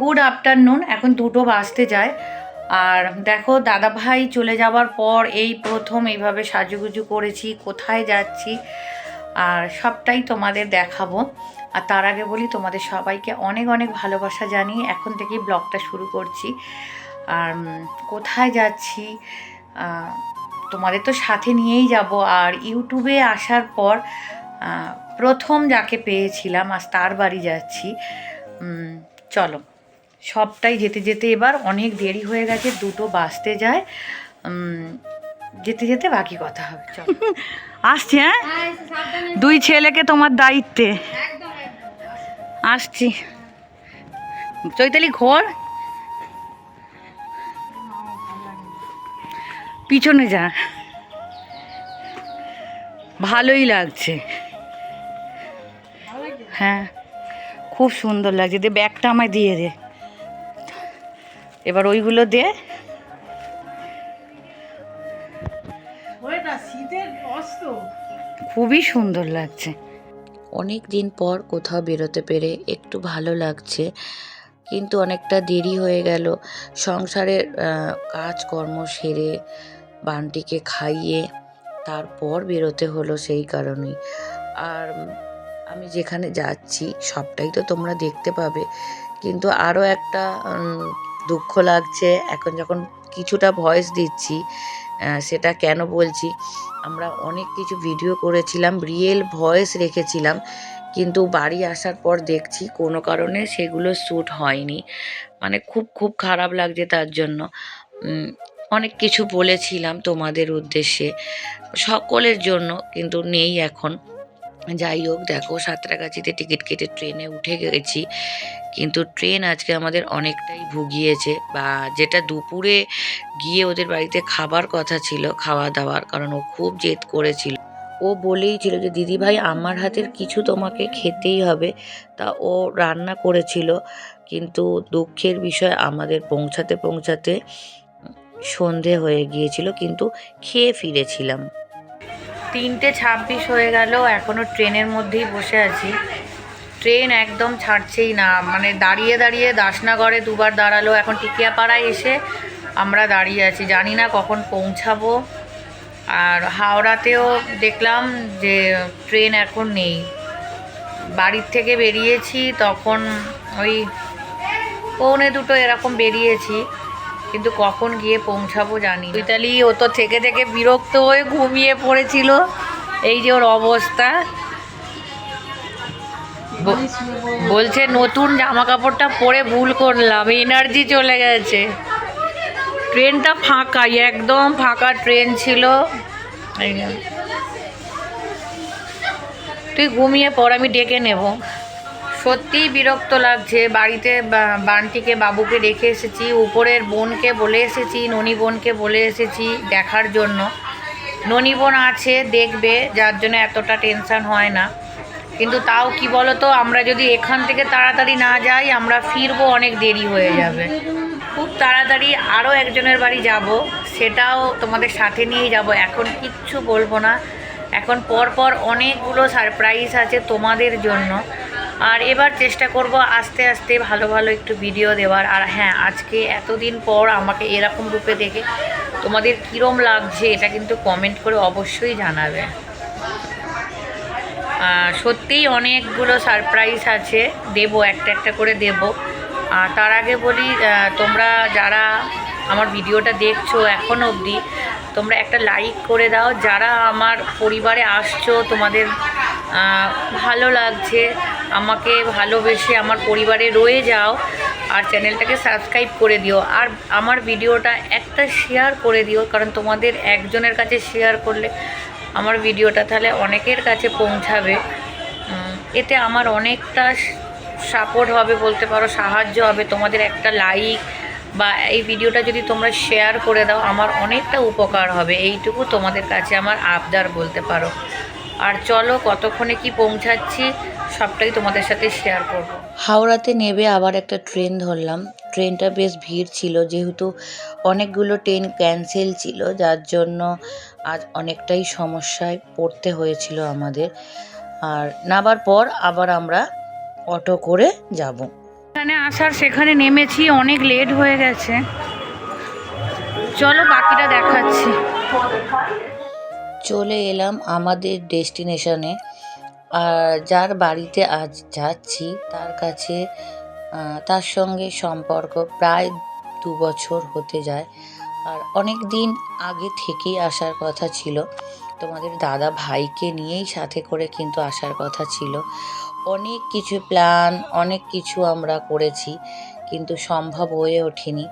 Good afternoon. এখন দুটো বাজতে যায়। আর দেখো দাদা ভাই চলে যাওয়ার পর এই প্রথম এইভাবে সাজুগুজু করেছি, কোথায় যাচ্ছি, আর সবটাই তোমাদের দেখাবো। আর তার আগে বলি, তোমাদের সবাইকে অনেক অনেক ভালোবাসা জানিয়ে এখন থেকেই ব্লগটা শুরু করছি। আর কোথায় যাচ্ছি তোমাদের তো সাথে নিয়েই যাব। আর ইউটিউবে আসার পর প্রথম যাকে পেয়েছিলাম আজ তার বাড়ি যাচ্ছি। চলো। সবটাই যেতে যেতে এবার অনেক দেরি হয়ে গেছে দুটো বাজতে যায়। যেতে যেতে বাকি কথা হবে চলো। আসছি হ্যাঁ? দুই ছেলেকে তোমার দায়িত্বে। আসছি। চৈতালি ঘর। পিছনে যা। ভালোই লাগছে? হ্যাঁ খুব সুন্দর লাগছে। দে ব্যাগটা আমায় দিয়ে দে। এবার ওইগুলো দিয়ে খুবই সুন্দর লাগছে। অনেক দিন পর কোথাও বেরোতে পেরে একটু ভালো লাগছে কিন্তু অনেকটা দেরি হয়ে গেল। সংসারের কাজকর্ম সেরে বানটিকে খাইয়ে তারপর বেরোতে হলো সেই কারণেই। আর আমি যেখানে যাচ্ছি সবটাই তো তোমরা দেখতে পাবে। কিন্তু আরও একটা দুঃখ লাগছে। এখন যখন কিছুটা ভয়েস দিচ্ছি সেটা কেন বলছি? আমরা অনেক কিছু ভিডিও করেছিলাম রিয়েল ভয়েস রেখেছিলাম, কিন্তু বাড়ি আসার পর দেখছি কোনো কারণে সেগুলো শ্যুট হয়নি। মানে খুব খুব খারাপ লাগছে তার জন্য। অনেক কিছু বলেছিলাম তোমাদের উদ্দেশ্যে, সকলের জন্য কিন্তু নেই এখন। যাই হোক, দেখো সাঁতরাগাছিতে টিকিট কেটে ট্রেনে উঠে গেছি। কিন্তু ট্রেন আজকে আমাদের অনেকটাই ভুগিয়েছে বা যেটা দুপুরে গিয়ে ওদের বাড়িতে খাবার কথা ছিল, খাওয়া দাওয়ার, কারণ ও খুব জেদ করেছিল। ও বলেই ছিল যে, দিদি ভাই, আমার হাতের কিছু তোমাকে খেতেই হবে। তা ও রান্না করেছিল, কিন্তু দুঃখের বিষয়, আমাদের পৌঁছাতে পৌঁছাতে সন্ধে হয়ে গিয়েছিল, কিন্তু খেয়ে ফিরেছিলাম। তিনটে ছাব্বিশ হয়ে গেল এখনও ট্রেনের মধ্যেই বসে আছি। ট্রেন একদম ছাড়ছেই না মানে দাঁড়িয়ে দাঁড়িয়ে দাসনাগড়ে দুবার দাঁড়াল, এখন টিকিয়াপাড়ায় এসে আমরা দাঁড়িয়ে আছি। জানি না কখন পৌঁছাবো। আর হাওড়াতেও দেখলাম যে ট্রেন এখন নেই। বাড়ির থেকে বেরিয়েছি, তখন ওই পৌনে দুটো এরকম বেরিয়েছি। কিন্তু কখন গিয়ে পৌঁছাবো জানি। ইতালি, ও তো থেকে থেকে বিরক্ত হয়ে ঘুমিয়ে পড়েছিল। এই যে ওর অবস্থা। বলছে, নতুন জামা কাপড়টা পরে ভুল করলাম, এনার্জি চলে গেছে। ট্রেনটা ফাঁকা, একদম ফাঁকা ট্রেন ছিল। তুই ঘুমিয়ে পড়, আমি ডেকে নেব। সত্যিই বিরক্ত লাগছে। বাড়িতে বানটিকে বাবুকে রেখে এসেছি, উপরের বোনকে বলে এসেছি, ননি বোনকে বলে এসেছি দেখার জন্য। ননি বোন আছে, দেখবে, যার জন্য এতটা টেনশান হয় না। কিন্তু তাও কি বলো তো আমরা যদি এখান থেকে তাড়াতাড়ি না যাই, আমরা ফিরবো অনেক দেরি হয়ে যাবে। খুব তাড়াতাড়ি আরও একজনের বাড়ি যাব, সেটাও তোমাদের সাথে নিয়েই যাব। এখন কিচ্ছু বলব না। এখন পর পর অনেকগুলো সারপ্রাইজ আছে তোমাদের জন্য। আর এবার চেষ্টা করব আস্তে আস্তে ভালো ভালো একটু ভিডিও দেওয়ার। আর হ্যাঁ আজকে এতদিন পর আমাকে এরকম রূপে দেখে তোমাদের কীরম লাগছে এটা কিন্তু কমেন্ট করে অবশ্যই জানাবে। সত্যিই অনেকগুলো সারপ্রাইজ আছে। দেবো, একটা একটা করে দেবো। আর তার আগে বলি তোমরা যারা আমার ভিডিওটা দেখছ এখন অবধি, তোমরা একটা লাইক করে দাও। যারা আমার পরিবারে আসছো, তোমাদের ভালো লাগছে আমাকে ভালোবেসে আমার পরিবারে রয়ে যাও আর চ্যানেলটাকে সাবস্ক্রাইব করে দিও। আর আমার ভিডিওটা একটা শেয়ার করে দিও, কারণ তোমাদের একজনের কাছে শেয়ার করলে আমার ভিডিওটা তাহলে অনেকের কাছে পৌঁছাবে। এতে আমার অনেকটা সাপোর্ট হবে বলতে পারো, সাহায্য হবে। তোমাদের একটা লাইক বা এই ভিডিওটা যদি তোমরা শেয়ার করে দাও, আমার অনেকটা উপকার হবে। এইটুকু তোমাদের কাছে আমার আবদার বলতে পারো। আর চলো কতক্ষণে কি পৌঁছাচ্ছি সবটাই তোমাদের সাথে শেয়ার করব। হাওড়াতে নেবে আবার একটা ট্রেন ধরলাম। ট্রেনটা বেশ ভিড় ছিল যেহেতু অনেকগুলো ট্রেন ক্যান্সেল ছিল যার জন্য আজ অনেকটাই সমস্যায় পড়তে হয়েছিল আমাদের। আর নাবার পর আবার আমরা অটো করে যাব। এখানে আসার সেখানে নেমেছি অনেক লেট হয়ে গেছে। চলো বাকিটা দেখাচ্ছি। চলে এলাম আমাদের ডেস্টিনেশনে। আর যার বাড়িতে আজ যাচ্ছি, তার কাছে তার সঙ্গে সম্পর্ক প্রায় দু বছর হতে যায়। আর অনেক দিন আগে থেকেই আসার কথা ছিল। তোমাদের দাদা ভাইকে নিয়েই সাথে করে কিন্তু আসার কথা ছিল। অনেক কিছু প্ল্যান অনেক কিছু আমরা করেছি, কিন্তু সম্ভব হয়ে ওঠেনি।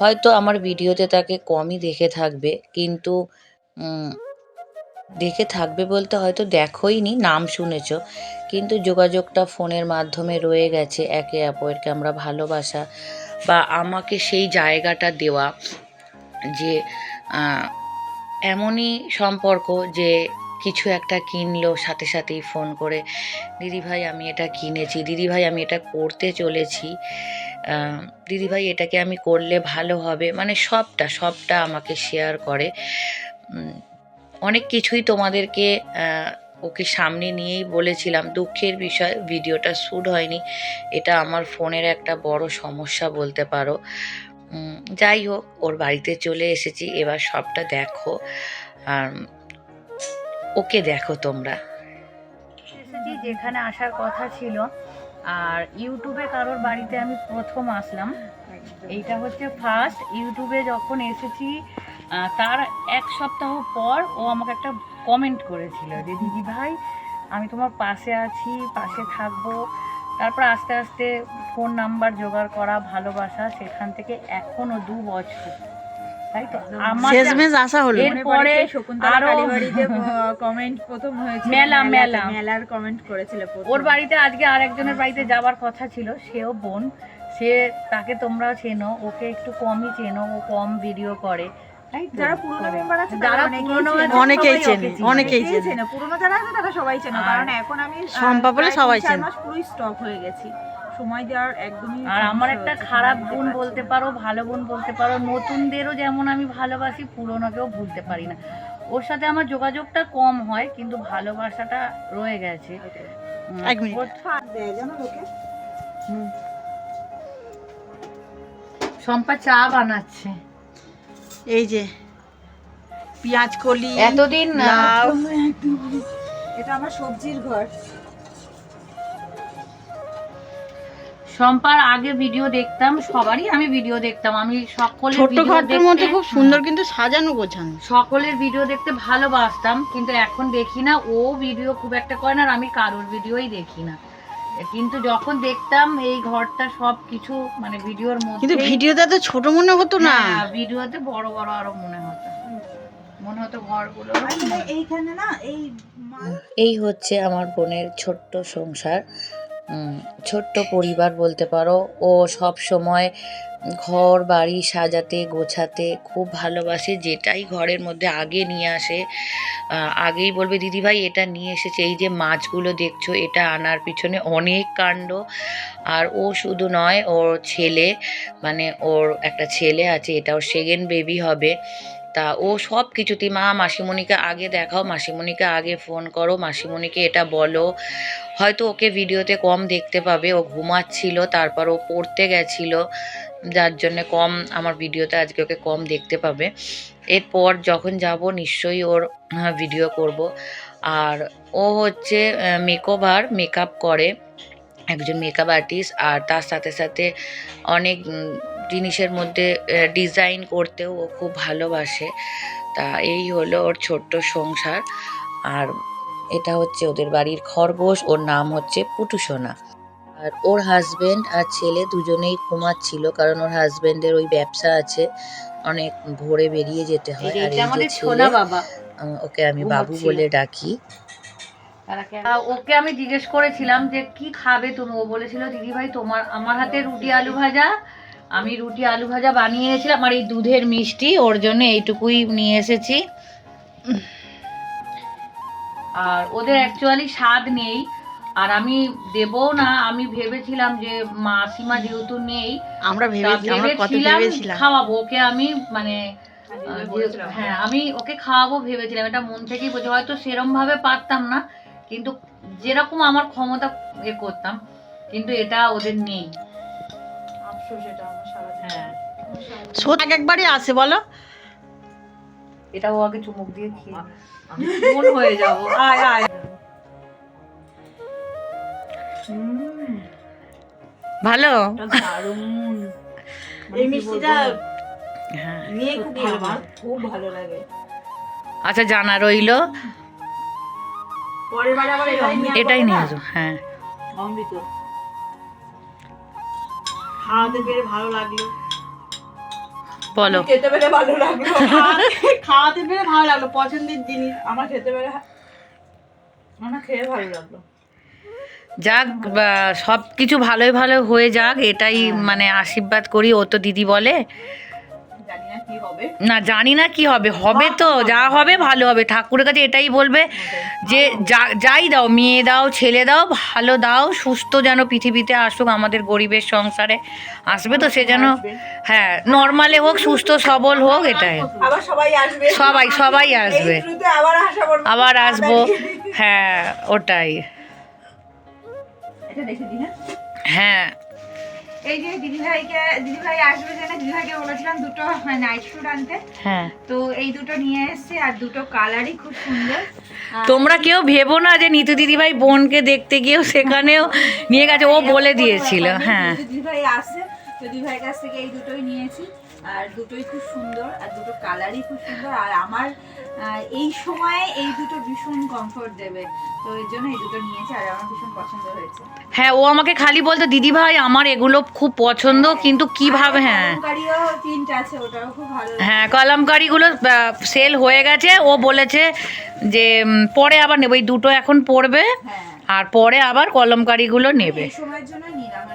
হয়তো আমার ভিডিওতে তাকে কমই দেখে থাকবে, কিন্তু দেখে থাকবে বলতে হয়তো দেখোইনি, নাম শুনেছ। কিন্তু যোগাযোগটা ফোনের মাধ্যমে রয়ে গেছে, একে অপরকে আমরা ভালোবাসা বা আমাকে সেই জায়গাটা দেওয়া যে এমনই সম্পর্ক যে কিছু একটা কিনলো, সাথে সাথেই ফোন করে দিদিভাই আমি এটা কিনেছি দিদিভাই আমি এটা করতে চলেছি দিদিভাই এটাকে আমি করলে ভালো হবে। মানে সবটা সবটা আমাকে শেয়ার করে। অনেক কিছুই তোমাদেরকে ওকে সামনে নিয়েই বলেছিলাম। দুঃখের বিষয়, ভিডিওটা শ্যুট হয়নি। এটা আমার ফোনের একটা বড় সমস্যা বলতে পারো। যাই হোক, ওর বাড়িতে চলে এসেছি। এবার সবটা দেখো। আর ওকে দেখো তোমরা। এসেছি যেখানে আসার কথা ছিল। আর ইউটিউবে কারোর বাড়িতে আমি প্রথম আসলাম। এইটা হচ্ছে ফার্স্ট ইউটিউবে যখন এসেছি তার এক সপ্তাহ পর ও আমাকে একটা কমেন্ট করেছিল যে দিদি ভাই আমি তোমার পাশে আছি পাশে থাকব। তারপর আস্তে আস্তে ফোন নাম্বার জোগাড় করা ভালোবাসা সেখান থেকে এখনও দু বছর। তাই তো? শেষমেশ আসা হলো। এরপরে শকুন্তলা কালীবাড়িতে কমেন্ট প্রথম হয়েছিল। মেলা, মেলা। মেলার কমেন্ট করেছিল ওর বাড়িতে আজকে আর একজনের বাড়িতে যাওয়ার কথা ছিল সেও বোন। সে তাকে তোমরাও চেনো ওকে একটু কমই চেনো ও কম ভিডিও করে? যারা পুরনো মেম্বার আছে যারা অনেকেই পুরনো চেনে। অনেকেই চেনে, অনেকেই অনেকেই চেনে। চেনে। পুরনো যারা আছে তারা সবাই চেনে কারণ এখন আমি বলে সবাই চেনে। মাস পুরোই স্টপ হয়ে গেছি। সময় দেওয়ার একদমই আর আমার একটা খারাপ গুণ বলতে পারো ভালো গুণ বলতে পারো নতুনদেরও যেমন আমি ভালোবাসি পুরনোকেও ভুলতে পারি না। ওর সাথে আমার যোগাযোগটা কম হয় কিন্তু ভালোবাসাটা রয়ে গেছে। এক মিনিট। শম্পা চা বানাচ্ছে। এই যে পেঁয়াজ কলি এতদিন লাউ। এটা আমার সবজির ঘর। শম্পার আগে ভিডিও দেখতাম সবারই আমি ভিডিও দেখতাম। আমি সকলের ভিডিও ঘরটার মধ্যে খুব সুন্দর কিন্তু সাজানো গোছানো। সকলের ভিডিও দেখতে ভালোবাসতাম কিন্তু এখন দেখি না ও ভিডিও খুব একটা করে না আর আমি কারোর ভিডিওই দেখি না। কিন্তু যখন দেখতাম এই ঘরটা সব কিছু মানে ভিডিওর মধ্যে কিন্তু ভিডিওতে তো ছোট মনে হতো না। ভিডিওতে বড় বড় আরও মনে হতো। মনে হতো ঘরগুলো এইখানে না এই এই হচ্ছে আমার বোনের ছোট্ট সংসার। ছোট্ট পরিবার বলতে পারো। ও সব সময় ঘর, বাড়ি সাজাতে, গোছাতে খুব ভালোবাসে, যেটাই ঘরের মধ্যে আগে নিয়ে আসে। আগেই বলবে, দিদিভাই, এটা নিয়ে এসেছে, এই যে মাছগুলো দেখছ, এটা আনার পিছনে অনেক কাণ্ড। আর ও শুধু নয়, ওর ছেলে মানে ওর একটা ছেলে আছে, এটা ওর সেকেন্ড বেবি হবে। তা ও সব কিছুতেই মা, মাসিমণিকে আগে দেখাও, মাসিমণিকে আগে ফোন করো, মাসিমণিকে এটা বলো। হয়তো ওকে ভিডিওতে কম দেখতে পাবে, ও ঘুমাচ্ছিল, তারপর ও পড়তে গেছিল, যার জন্য কম, আমার ভিডিওতে আজকে ওকে কম দেখতে পাবে। এরপর যখন যাব, নিশ্চয়ই ওর ভিডিও করব। আর ও হচ্ছে মেকওভার মেকআপ করে, একজন মেকআপ আর্টিস্ট আর তার সাথে সাথে অনেক জিনিসের মধ্যে ডিজাইন করতেও ও খুব ভালোবাসে। তা এই হলো ওর ছোট্ট সংসার। আর এটা হচ্ছে ওদের বাড়ির খরগোশ ওর নাম হচ্ছে পুটুসোনা। আর ওর হাজবেন্ড আর ছেলে দুজনেই ঘুমাচ্ছিল কারণ ওর হাজবেন্ডের ওই ব্যবসা আছে অনেক ভোরে বেরিয়ে যেতে হয়। আর এই যে ছেলে ওকে আমি বাবু বলে ডাকি। ওকে আমি জিজ্ঞেস করেছিলাম যে কি খাবে তুমি? ও বলেছিল দিদি ভাই তোমার আমার হাতে রুটি আলু ভাজা আমি রুটি আলু ভাজা বানিয়ে এনেছিলাম আর এই দুধের মিষ্টি ওর জন্য এইটুকুই নিয়ে এসেছি। আর ওদের অ্যাকচুয়ালি স্বাদ নেই। আর আমি দেবও না আমি ভেবেছিলাম যে মাসিমা যেহেতু নেই আমরা ভেবেছিলাম খাওয়াবো ওকে আমি মানে হ্যাঁ আমি ওকে খাওয়াবো ভেবেছিলাম এটা মন থেকেই বলছি। হয়তো সেরম ভাবে পারতাম না কিন্তু যেরকম আমার ক্ষমতা এ করতাম কিন্তু এটা ওদের নেই। সেটা আমার সারা হ্যাঁ। এক একবারই আসে বলো। এটাও আগে চুমুক দিয়ে খেয়ে আমি মন হয়ে যাব? আয় আয়। ভালো? দারুণ। এই মিষ্টিটা হ্যাঁ নিয়ে খুব ভালো খুব ভালো লাগে। আচ্ছা জানা রইল। পরের বার আবার এটাই নিয়ে আসব হ্যাঁ। অমৃত। খাওয়াতে পেরে ভালো লাগল। বলো। খেতে পেরে ভালো লাগল। খাওয়াতে- পেরে ভালো লাগল পছন্দের জিনিস। আমার খেতে পেরে আমার খেয়ে ভালো লাগল। যাক সব কিছু ভালোই ভালো হয়ে যাক এটাই মানে আশীর্বাদ করি ও তো দিদি বলে। না জানি না কি হবে। হবে তো যা হবে ভালো হবে। ঠাকুরের কাছে এটাই বলবে যে যা- যাই দাও মেয়ে দাও ছেলে দাও ভালো দাও সুস্থ যেন পৃথিবীতে আসুক আমাদের গরিবের সংসারে। আসবে তো সে যেন হ্যাঁ নর্মালে হোক সুস্থ সবল হোক এটাই। সবাই সবাই আসবে। আবার আসা আসব। হ্যাঁ ওটাই। হ্যাঁ? হ্যাঁ। এই যে দিদিভাইকে দিদিভাই আসবে জেনে দিদিভাইকে বলেছিলাম দুটো নাইট স্যুট আনতে। হ্যাঁ। তো এই দুটো নিয়ে এসেছে আর দুটো কালারই খুব সুন্দর। তোমরা কেউ ভেবো না যে নিতু দিদিভাই বোনকে দেখতে গিয়েও সেখানেও নিয়ে গেছে। ও বলে দিয়েছিল হ্যাঁ। দিদি দিদিভাই আসছে তো দিদিভাইয়ের কাছ থেকে এই দুটোই নিয়েছি আর দুটোই খুব সুন্দর আর দুটো কালারই খুব সুন্দর আর আমার এই সময়ে এই দুটো ভীষণ কমফোর্ট দেবে। তো এর জন্য এই দুটো নিয়েছি আর আমার ভীষণ পছন্দ হয়েছে। হ্যাঁ ও আমাকে খালি বলতো দিদি ভাই আমার এগুলো খুব পছন্দ কিন্তু কীভাবে হ্যাঁ। কলমকারিও প্রিন্ট আছে ওটাও খুব ভালো হ্যাঁ কলমকারিগুলো সেল হয়ে গেছে। ও বলেছে যে পরে আবার নেবে। এই দুটো এখন পড়বে হ্যাঁ। আর পরে আবার কলমকারিগুলো নেবে। সময়ের জন্য নিলাম।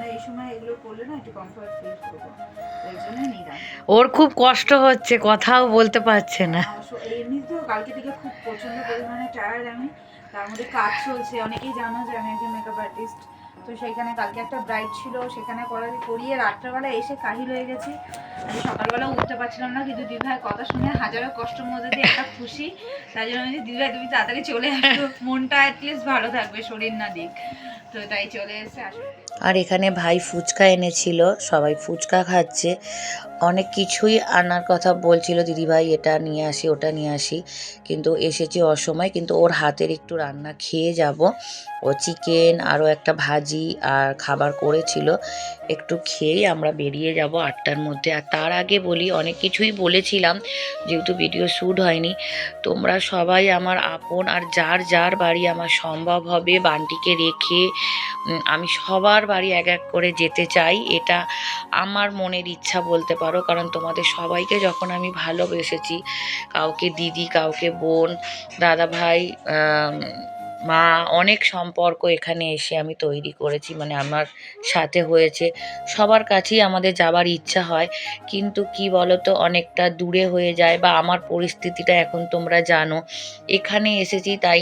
ওর খুব কষ্ট হচ্ছে, কথাও বলতে পারছে না। অবশ্য এমনিতেও কালকে থেকে খুব প্রচণ্ড পরিমাণে টায়ার্ড আমি। তার মধ্যে কাজ চলছে, অনেকেই জানো যে আমি একজন আর্টিস্ট তো সেইখানে কালকে একটা ব্রাইড ছিল, সেখানে করা করিয়ে রাত্রেবেলা এসে কাহিল হয়ে গেছি। আমি সকালবেলা উঠতে পারছিলাম না, কিন্তু দিদিভাইয়ের কথা শুনে হাজারো কষ্টের মধ্যে দিয়ে একটা খুশি। তাই জন্য আমি দিদিভাই, তুমি তাড়াতাড়ি চলে আসো। মনটা অ্যাটলিস্ট ভালো থাকবে, শরীর না দিক। তাই চলে এসে আর এখানে ভাই ফুচকা এনেছিল, সবাই ফুচকা খাচ্ছে। অনেক কিছুই আনার কথা বলছিল, দিদিভাই, এটা নিয়ে আসি, ওটা নিয়ে আসি। কিন্তু এসেছি অসময়, কিন্তু ওর হাতের একটু রান্না খেয়ে যাব। ও চিকেন, আরও একটা ভাজি আর খাবার করেছিল। একটু খেয়েই আমরা বেরিয়ে যাব আটটার মধ্যে। আর তার আগে বলি, অনেক কিছুই বলেছিলাম, যেহেতু ভিডিও শ্যুট হয়নি। তোমরা সবাই আমার আপন, আর যার যার বাড়ি আমার সম্ভব হবে, বান্টিকে রেখে আমি সবার বাড়ি এক এক করে যেতে চাই, এটা আমার মনের ইচ্ছা বলতে পারো, কারণ তোমাদের সবাইকে যখন আমি ভালোবেসেছি, কাউকে দিদি, কাউকে বোন, দাদা ভাই মা, অনেক সম্পর্ক এখানে এসে আমি তৈরি করেছি মানে আমার সাথে হয়েছে, সবার কাছেই আমাদের যাবার ইচ্ছা হয়, কিন্তু কি বলতো, অনেকটা দূরে হয়ে যায় বা আমার পরিস্থিতিটা এখন তোমরা জানো, এখানে এসেছি তাই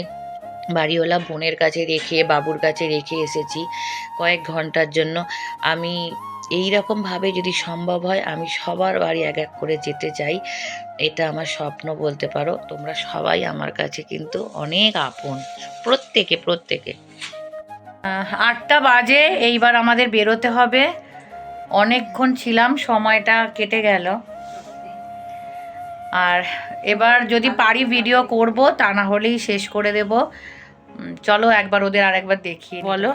বাড়িওয়ালা বোনের কাছে রেখে, বাবুর কাছে রেখে এসেছি কয়েক ঘণ্টার জন্য। আমি এই রকমভাবে যদি সম্ভব হয়, আমি সবার বাড়ি এক এক করে যেতে চাই। এটা আমার স্বপ্ন বলতে পারো। তোমরা সবাই আমার কাছে কিন্তু অনেক আপন। প্রত্যেকে প্রত্যেকে। আটটা বাজে, এইবার আমাদের বেরোতে হবে। অনেকক্ষণ ছিলাম, সময়টা কেটে গেল। আর এবার যদি পারি ভিডিও করব, তা না হলেই শেষ করে দেব। চলো একবার ওদের আর একবার দেখি বলো।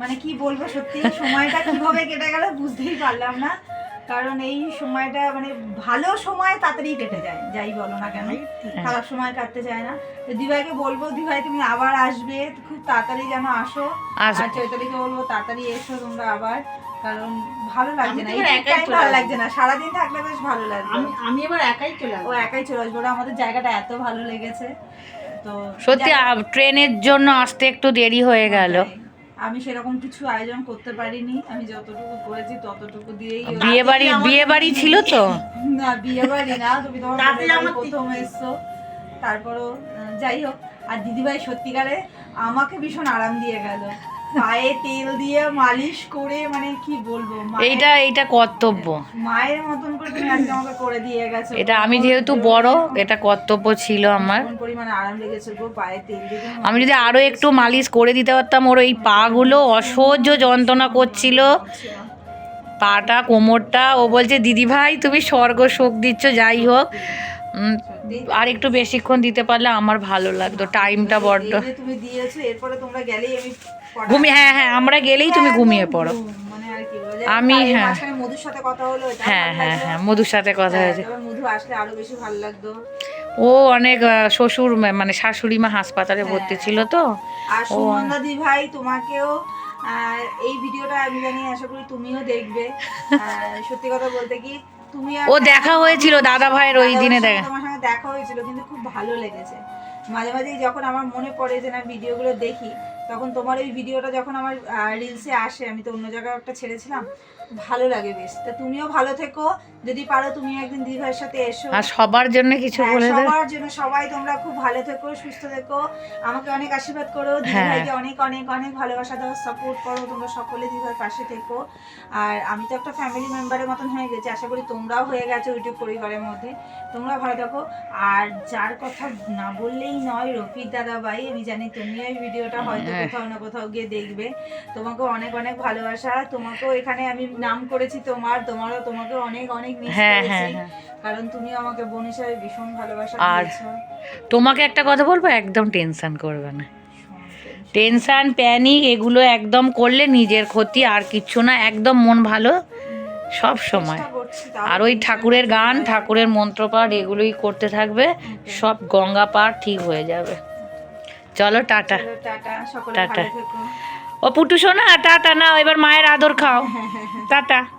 মানে কি বলব সত্যি সময়টা কীভাবে কেটে গেল বুঝতেই পারলাম না। কারণ এই সময়টা মানে ভালো সময় তাড়াতাড়ি কেটে যায় যাই বলো না কেন। খারাপ সময় কাটতে চায় না। তো দিভাইকে বলব দিভাই তুমি আবার আসবে খুব তাড়াতাড়ি যেন আসো। আর চৈতালিকে বলব তাড়াতাড়ি এসো তোমরা আবার কারণ ভালো লাগছে না। একাই ভালো। লাগছে না। সারাদিন থাকলে বেশ ভালো লাগবে। আমি আমি এবার একাই চলে ও একাই চলে আসবে। ওরা আমাদের জায়গাটা এত ভালো লেগেছে। সত্যি ট্রেনের জন্য আসতে একটু দেরি হয়ে গেল। আমি সেরকম কিছু আয়োজন করতে পারিনি। আমি যতটুকু করেছি ততটুকু দিয়েই বিয়ে বাড়ি বিয়ে বাড়ি ছিল তো? না বিয়ে বাড়ি না। তুমি তোমার প্রথম এসছো। তারপরও যাই হোক। আর দিদিভাই সত্যিকারে আমাকে ভীষণ আরাম দিয়ে গেল। পায়ে তেল দিয়ে মালিশ করে মানে কি বলব এইটা এইটা কর্তব্য। মায়ের মতন করে তুমি আজকে আমাকে করে দিয়ে গেছো। এটা আমি যেহেতু বড় এটা কর্তব্য ছিল আমার। পরিমাণে আরাম লেগেছে গো পায়ে তেল দিয়ে আমি যদি আরও একটু মালিশ করে দিতে পারতাম ওর এই পা গুলো অসহ্য যন্ত্রণা করছিল। পাটা কোমরটা ও বলছে দিদি ভাই তুমি স্বর্গ শোক দিচ্ছ যাই হোক। উম, আর একটু বেশিক্ষণ দিতে পারলে আমার ভালো লাগতো টাইমটা বড্ড তুমি দিয়েছ এরপরে তোমরা গেলেই আমি ঘুমিয়ে হ্যাঁ হ্যাঁ আমরা গেলেই তুমি ঘুমিয়ে পড়ো মানে আর কি আমি, হ্যাঁ। মধুর সাথে কথা হলো হ্যাঁ হ্যাঁ হ্যাঁ মধুর সাথে কথা হ্যাঁ, হয়েছে মধু আসলে আরও বেশি ভালো লাগতো ও অনেক শ্বশুর মানে শাশুড়ি মা হাসপাতালে ভর্তি হ্যাঁ। ছিল তো আর ও। সুমন্দা দি ভাই তোমাকেও এই ভিডিওটা আমি জানি আশা করি তুমিও দেখবে সত্যি কথা বলতে কি ও দেখা হয়েছিল দাদা ভাইয়ের ওই দিনে দেখা। তোমার সঙ্গে দেখা হয়েছিল কিন্তু খুব ভালো লেগেছে। মাঝে মাঝে যখন আমার মনে পড়ে যে না ভিডিওগুলো দেখি তখন তোমার ওই ভিডিওটা যখন আমার রিলসে আসে আমি তো অন্য জায়গায় একটা ছেড়েছিলাম ভালো লাগে বেশ। তা তুমিও ভালো থেকো। যদি পারো তুমি একদিন দিদি ভাইয়ের সাথে এসো। আর সবার জন্য কিছু হ্যাঁ, বলে দেবে সবার জন্য সবাই তোমরা খুব ভালো থেকো সুস্থ থেকো। আমাকে অনেক আশীর্বাদ করো। দিদি হ্যাঁ। অনেক অনেক অনেক ভালোবাসা দাও সাপোর্ট করো। তোমরা সকলে দিদি ভাইয়ের পাশে থেকো। আর আমি তো একটা ফ্যামিলি মেম্বারের মতন হয়ে গেছি। আশা করি তোমরাও হয়ে গেছো ইউটিউব পরিবারের মধ্যে। তোমরা ভালো থাকো। আর যার কথা না বললেই নয় রফিক দাদা ভাই আমি জানি তুমিও এই ভিডিওটা হয়তো হ্যাঁ। কোথাও না কোথাও গিয়ে দেখবে। তোমাকে অনেক অনেক ভালোবাসা। তোমাকেও এখানে আমি নাম করেছি তোমার তোমারও তোমাকে অনেক অনেক মিস হ্যাঁ করেছি। হ্যাঁ। হ্যাঁ কারণ তুমি আমাকে বোন হিসাবে ভীষণ ভালোবাসা আর- দিয়েছ। তোমাকে একটা কথা বলব? একদম টেনশন করবে না। টেনশন প্যানিক এগুলো একদম করলে নিজের ক্ষতি আর কিচ্ছু না। একদম মন ভালো সব সময়। করছি আর ওই ঠাকুরের গান ঠাকুরের মন্ত্রপাঠ এগুলোই করতে থাকবে। সব গঙ্গা পাঠ ঠিক হয়ে যাবে। চলো টাটা। টাটা সকলে টাটা। ভালো থেকো। ও পুটু শোনা টাটা নাও এবার মায়ের আদর খাও। টাটা